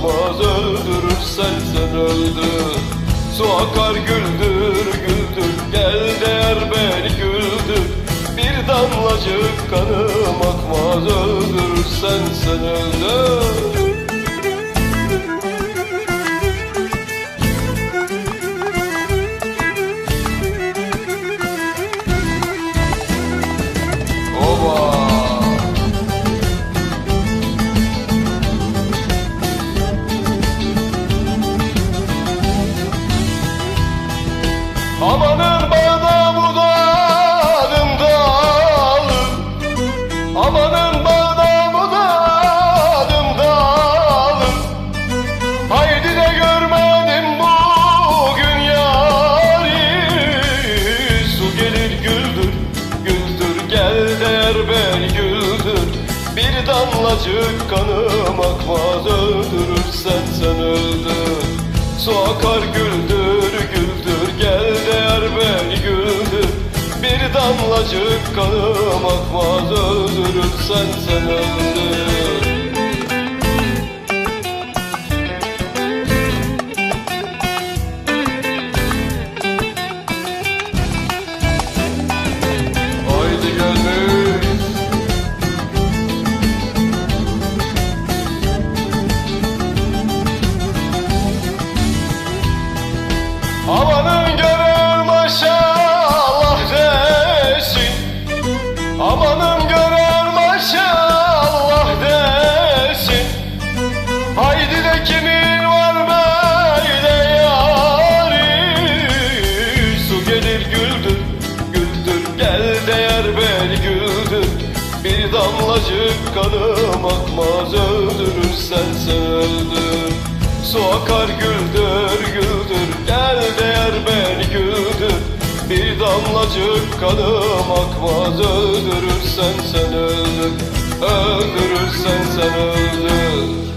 Utanmaz öldürürsen sen öldür Su akar güldür güldür. Gel değer beni güldür. Bir damlacık kanım akmaz. Öldürürsen sen öldür Amanın bağda budadım dağlı Amanın bağda budadım dağlı Haydi de görmedim bugün yari. Su gelir güldür, güldür gel der beni güldür. Bir damlacık kanım akmaz öldürürsen sen öldür. Su akar güldür damlacık kanım akmaz öldürürsen sen öldür damlacık kanım akmaz Öldürürsen sen öldür Su akar güldür, güldür Gel değer beni güldür. Bir damlacık kanım akmaz Öldürürsen sen öldür. Öldürürsen sen öldür